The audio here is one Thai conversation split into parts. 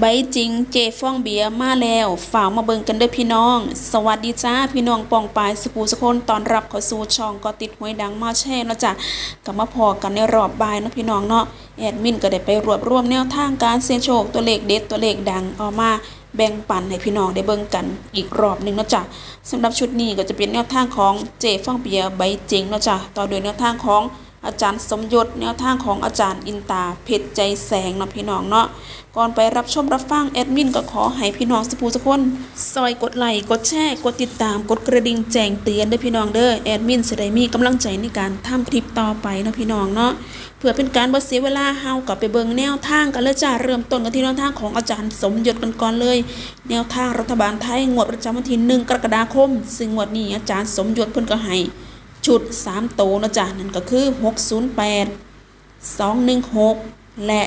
ใบจริงเจฟ่องเบียมาแล้วฝากมาเบิ่งกันด้อพี่น้อง สวัสดีจ้าพี่น้องปองปายสกูสกคนตอนรับเข้าสู่ช่องก็ติดหวยดังมาแช่เนาะจ้ะก็มาพอกันในรอบบ่ายนะพี่น้องเนาะแอดมินก็ได้ไปรวบรวมแนวทางการเสี่ยงโชคตัวเลขเด็ดตัวเลขดังเอามาแบ่งปันให้พี่น้องได้เบิ่งกันอีกรอบหนึ่งเนาะจ้ะสำหรับชุดนี้ก็จะเป็นแนวทางของเจฟ่องเบียใบจริงเนาะจ้ะต่อด้วยแนวทางของ อาจารย์สมยศแนวทางของอาจารย์อินตาเพชรใจแสงเนาะพี่น้องเนาะก่อนไปรับชมรับฟังแอดมินก็ขอให้พี่น้องสปูสกคนซอยกดไลค์กดแชร์กดติดตามกดกระดิ่งแจ้งเตือนเด้พี่น้องเด้อแอดมินจะได้มีกำลังใจในการทำคลิปต่อไปเนาะพี่น้องเนาะเพื่อเป็นการบ่เสียเวลาเฮากลับไปเบิ่งแนวทางกันเลยจ้าเริ่มต้นกันที่แนวทางของอาจารย์สมยศกันก่อนเลย แนวทางรัฐบาลไทยงวดประจำวันที่1กรกฎาคมซึ่งงวดนี้อาจารย์สมยศเพิ่นก็ให้ ชุด3โตนะจ้ะนั่นก็คือ 608 216 และ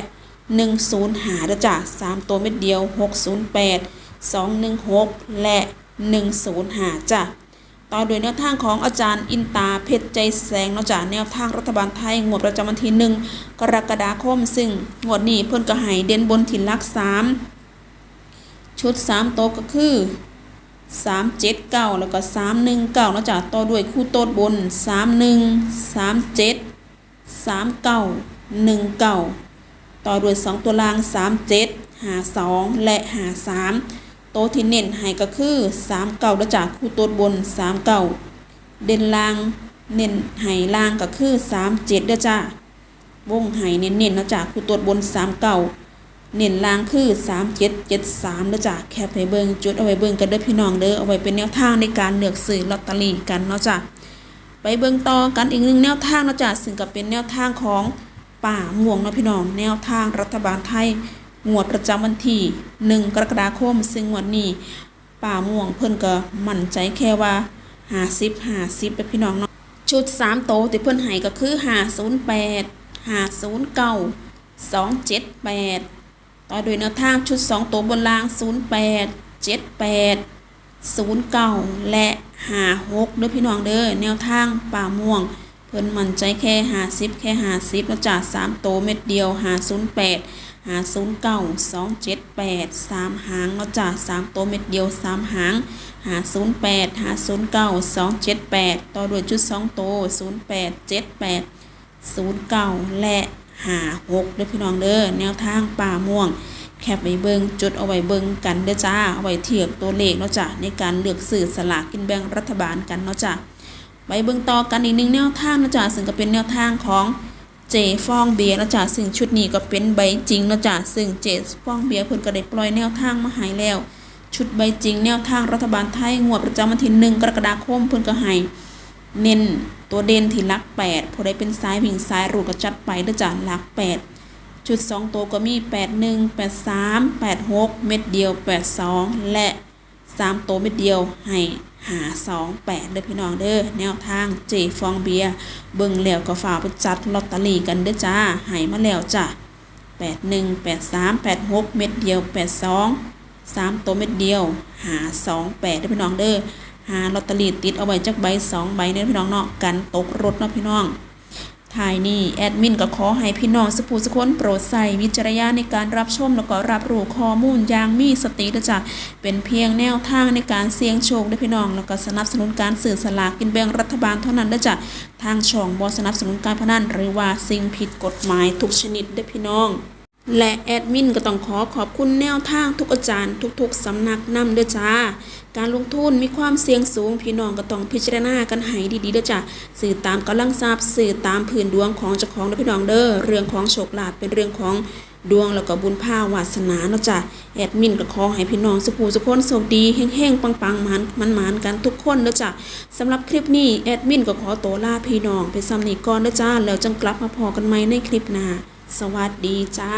105หาแล้วจ้ะ3ตัวเม็ดเดียว 608 216 และ 105หาจ้ะต่อโดวยแนวทางของอาจารย์อินตาเพชรใจแสงนะจ้ะแนวทางรัฐบาลไทยงวดประจำวันที่1กรกฎาคม ซึ่งงวดนี้เพิ่นก็ให้เด่นบนถิ่นลัก3ชุด3โต๊ะก็คือ 379แล้วก็319เนาะจ้ะต่อด้วยคู่โต๊ดบน31 37 39 19ต่อด้วย2ตัวล่าง37 52และ53โต๊ะที่เน้นให้ก็คือ39แล้วจากคู่โต๊ดบน39เด่นล่างเน้นให้ล่างก็คือ37เด้อจ้าวงให้เน้นๆเนะจ้ะคู่โต๊ดบน39เเน้นล่างคือ 3773เด้อจ้ะแคปให้เบิ่งจุดเอาไว้เบิ่งกันเด้อพี่น้องเด้อเอาไว้เป็นแนวทางในการเลือกซื้อลอตเตอรี่กันเนาะจ้ะไปเบิ่งต่อกันอีกหนึ่งแนวทางเนาะจ้ะซึ่งก็เป็นแนวทางของป่าม่วงเนาะพี่น้องแนวทางรัฐบาลไทยงวดประจำวันที่1กรกฎาคม ซึ่งงวดนี้ป่าม่วงเพิ่นก็มั่นใจแค่ว่า50 50ไปพี่น้องเนาะชุด3โตที่เพิ่นให้ก็คือ 508 509 278 ต่อโดยแนวทางชุด 2 ตัวบนล่าง 08 78 09 และ 56เด้อพี่น้องเด้อแนวทางป่าม่วง เพิ่นมั่นใจแค่50แค่50แล้วจาก3โตวเม็ดเดียว 508 509 278 3หางแล้วจาก3โตวเม็ดเดียว3หาง508 509 278ต่อด้วยจุด2โตว08 78 09และ 56เด้อพี่น้องเด้อแนวทางป่าม่วง แคปไว้เบิงจดเอาไว้เบิงกันเด้อจ้าเอาไว้เทียบตัวเลขเนาะจ้ะในการเลือกซื้อสลากกินแบ่งรัฐบาลกันเนาะจ้ะไปเบิงต่อกันอีกหนึ่งแนวทางเนาะจ้ะซึ่งก็เป็นแนวทางของเจฟองเบียร์เนาะจ้ะซึ่งชุดนี้ก็เป็นใบจริงเนาะจ้ะซึ่งเจฟองเบียร์เพิ่นก็ได้ปล่อยแนวทางมาให้แล้ว ชุดใบจริงแนวทางรัฐบาลไทยงวดประจำวันที่1กรกฎาคมเพิ่นก็ให้ เน้นตัวเด่นที่ลัก8ผู้ใดเป็นสายวิ่งสายรูดก็จัดไปเด้อจ้ะลัก8ชุด2ตัวก็มี81 83 86เม็ดเดียว82และ3ตัวเม็ดเดียวให้หา2 8เด้อพี่น้องเด้อแนวทางเจฟองเบียเบิ่งแล้วก็ฝาไปจัดลอตเตอรี่กันเด้อจ้าให้มาแล้วจ้ะ81 83 86เม็ดเดียว82 3ตัวเม็ดเดียวหา2 8เด้อพี่น้องเด้อ หาลอตเตอรี่ติดเอาไว้จักใบ2ใบเด้อพี่น้องเนาะกันตกรถเนาะพี่น้องท้ายนี้แอดมินก็ขอให้พี่น้องสปูสกคนโปรดใส่วิจารณญาณในการรับชมแล้วก็รับรู้ข้อมูลอย่างมีสตินะจ๊ะเป็นเพียงแนวทางในการเสี่ยงโชคเด้พี่น้อง แล้วก็สนับสนุนการสื่อสลากกินแบ่งรัฐบาลเท่านั้นเด้จ้ะทางช่องบ่สนับสนุนการพนันหรือว่าสิ่งผิดกฎหมายทุกชนิดเด้พี่น้องและแอดมินก็ต้องขอขอบคุณแนวทางทุกอาจารย์ทุกๆสำนักนำด้อจ้า การลงทุนมีความเสี่ยงสูง พี่น้องก็ต้องพิจารณากันให้ดีๆเด้อจ้ะสื่อตามกำลังทรัพย์สื่อตามพื้นดวงของเจ้าของเด้อพี่น้องเด้อเรื่องของโชคลาภเป็นเรื่องของดวงแล้วก็บุญภาวาสนาเนาะจ้ะแอดมินก็ขอให้พี่น้องสุภูสุคนโชคดีเฮงๆปังๆมันมันมันๆกันทุกคนเด้อจ้ะสำหรับคลิปนี้แอดมินก็ขอตัวลาพี่น้องไปซ้ำนี้ก่อนเด้อจ้าแล้วจังกลับมาพอกันใหม่ในคลิปหน้าสวัสดีจ้า